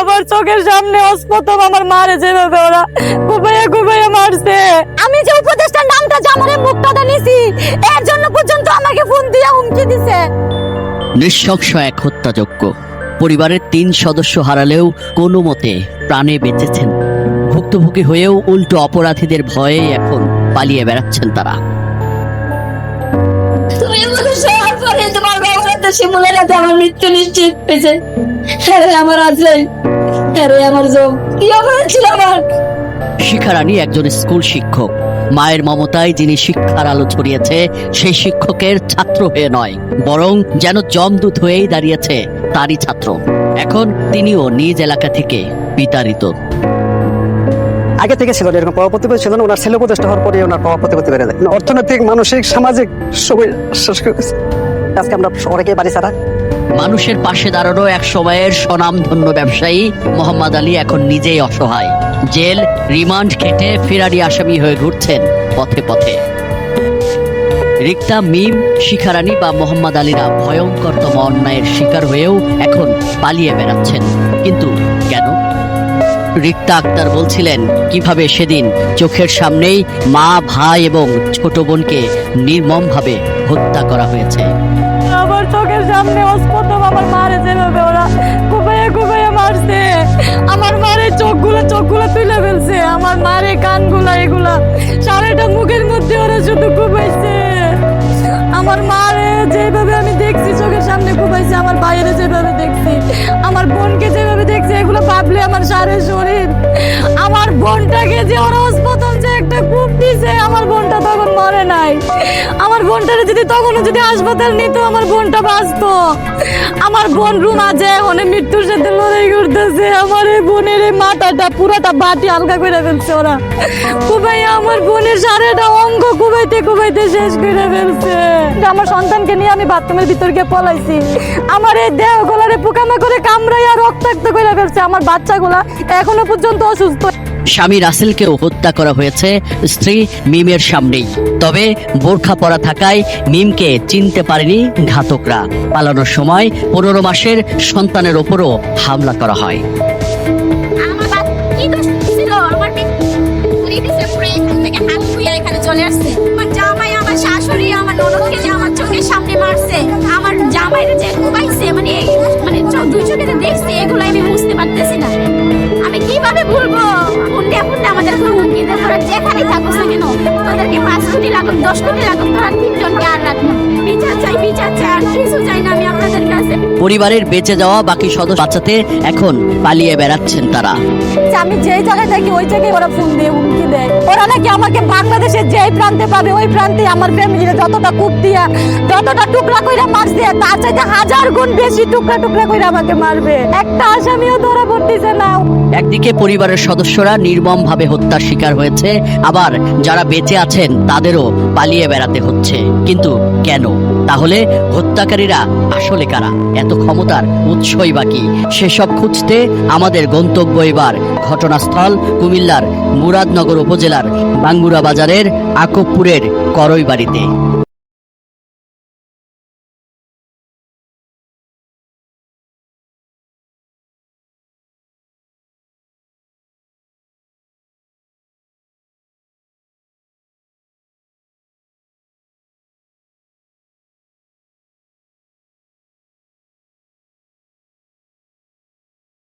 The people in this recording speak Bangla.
আমার চোখের সামনে অস্পতম আমার মারে যেভাবে ওরা কুবাইয়া কুবাইয়া মারছে। আমি যে উপদেষ্টার নামটা জামারে মুখটা নিছি এর জন্য পর্যন্ত আমাকে ফোন দিয়ে হুমকি দিছে। নৃশংস এক হত্যাযজ্ঞ। পরিবারের তিন সদস্য হারালেও কোনো মতে প্রাণে বেঁচেছেন। ভুক্তভোগী হয়েও উল্টো অপরাধীদের ভয়ে এখন পালিয়ে বেড়াচ্ছেন তারা। তুমি আমাকে তোমার বাবার তো শিমুলের হাতে আমার মৃত্যু নিশ্চিত রে, আমার আছে হ্যাঁ আমার জম কি অপরাধ ছিল আমার শিখারানী একজন স্কুল শিক্ষক। মায়ের মমতায় যিনি শিক্ষার আলো ছড়িয়েছে সেই শিক্ষকের ছাত্র হয়ে নয় বরং যেন জমদূত হয়েই দাঁড়িয়েছে তারই ছাত্র। এখন তিনিও নিজ এলাকা থেকে বিতাড়িত। আগে থেকে ছিল এরকম প্রভাব প্রতিপত্তি ছিল না ওনার ছেলে উপদেষ্টা হওয়ার পরে ওনার প্রভাব প্রতিপত্তি বেড়ে যায়। অর্থনৈতিক মানসিক সামাজিক সবই শেষ করে আজকে আমরা অনেকেই বাড়ি ছাড়া। মানুষের পাশে দাঁড়ানো এক সময়ের স্বনামধন্য ব্যবসায়ী মোহাম্মদ আলী এখন নিজেই অসহায়। জেল, রিমান্ড খেটে ফেরারি আসামি হয়ে ঘুরছেন পথে পথে। রিক্তা, মিম, শিখারানি বা মোহাম্মদ আলীরা ভয়ঙ্করতম অন্যায়ের শিকার হয়েও এখন পালিয়ে বেড়াচ্ছেন। কিন্তু কেন রিক্তা আক্তার বলছিলেন, কীভাবে সেদিন চোখের সামনেই মা, ভাই এবং ছোট বোনকে নির্মমভাবে হত্যা করা হয়েছে? আমার চোখের সামনে অস্পতম আমার মারে যেভাবে ওরা কুবাইয়া কুবাইয়া মারছে। আমার মারে চোখগুলো চোখগুলো তুলে ফেলছে। আমার মারে কানগুলা, এগুলা সারাটা মুখের মধ্যে ওরা শুধু কুবাইছে আমার মারে যেভাবে আমি দেখছি, চোখের সামনে কুবাইছে আমার বাইরে যেভাবে দেখছি। আমার বোনকে যেভাবে দেখছি, এগুলো ভাবলে আমার সারে শরীর বোনটাকে যে ওরা হাসপাতাল যে একটা কূপ দিছে, আমার বোনটা তখন মরে নাই। আমার বোনটারে যদি তখনও যদি হাসপাতাল নিত, আমার বোনটা বাঁচতো। আমার বোন রুমা যে ওনে মৃত্যুর সাথে লড়াই করতেছে, আমার এই বোনের এই মাথাটা পুরাটা বাটি হালকা করে ফেলছে ওরা। কুবাই আমার বোনের সারাটা অঙ্গ কুবাইতে কুবাইতে শেষ করে ফেলছে। আমার সন্তানকে নিয়ে আমি বাথরুমের ভিতর গিয়ে পলাইছি। আমার এই দেহ গলারে পোকামাকড়ে কামড়াইয়া রক্তাক্ত করে ফেলছে। আমার বাচ্চাগুলা এখনও পর্যন্ত অসুস্থ। স্বামী রাসেলকেও হত্যা করা হয়েছে, স্ত্রী মিমের সামনেই। তবে বোরখা পরা থাকায় মিমকে চিনতে পারেনি ঘাতকরা। পালানোর সময় পনেরো মাসের সন্তানের ওপরও হামলা করা হয়। আমার তোরা যেখানেই থাকুস না কেন তোদেরকে পাঁচ কোটি লাগুক দশ কোটি লাগুক তোরা তিনজনকে আর রাখব। বিচার চাই বিচার চাই আর কিছু চাই না আমি আপনাদের কাছে। পরিবারের বেঁচে যাওয়া বাকি সদস্য বাঁচাতে এখন পালিয়ে বেড়াচ্ছেন তারা। আমি যেই জায়গায় থাকি ওই জায়গায় ওরা ফোন দিয়ে হুমকি দেয়। ওরা নাকি আমাকে বাংলাদেশের যেই প্রান্তে পাবে ওই প্রান্তে আমার ফ্যামিলির যতটা কূপ দিয়া যতটা টুকরা কইরা মারছে তার চাইতে হাজার গুণ বেশি টুকরা টুকরা কইরা আমাকে মারবে। একটা আসামিও ধরা পড়তেছে না একদিকে পরিবারের সদস্যরা নির্মমভাবে হত্যার শিকার হয়েছে, আবার যারা বেঁচে আছেন তাদেরও পালিয়ে বেড়াতে হচ্ছে। কিন্তু কেন? তাহলে হত্যাকারীরা আসলে কারা? এত ক্ষমতার উৎসই বাকি সেসব খুঁজতে আমাদের গন্তব্য এবার ঘটনাস্থল কুমিল্লার মুরাদনগর উপজেলার বাঙ্গুরা বাজারের আকবপুরের করই বাড়িতে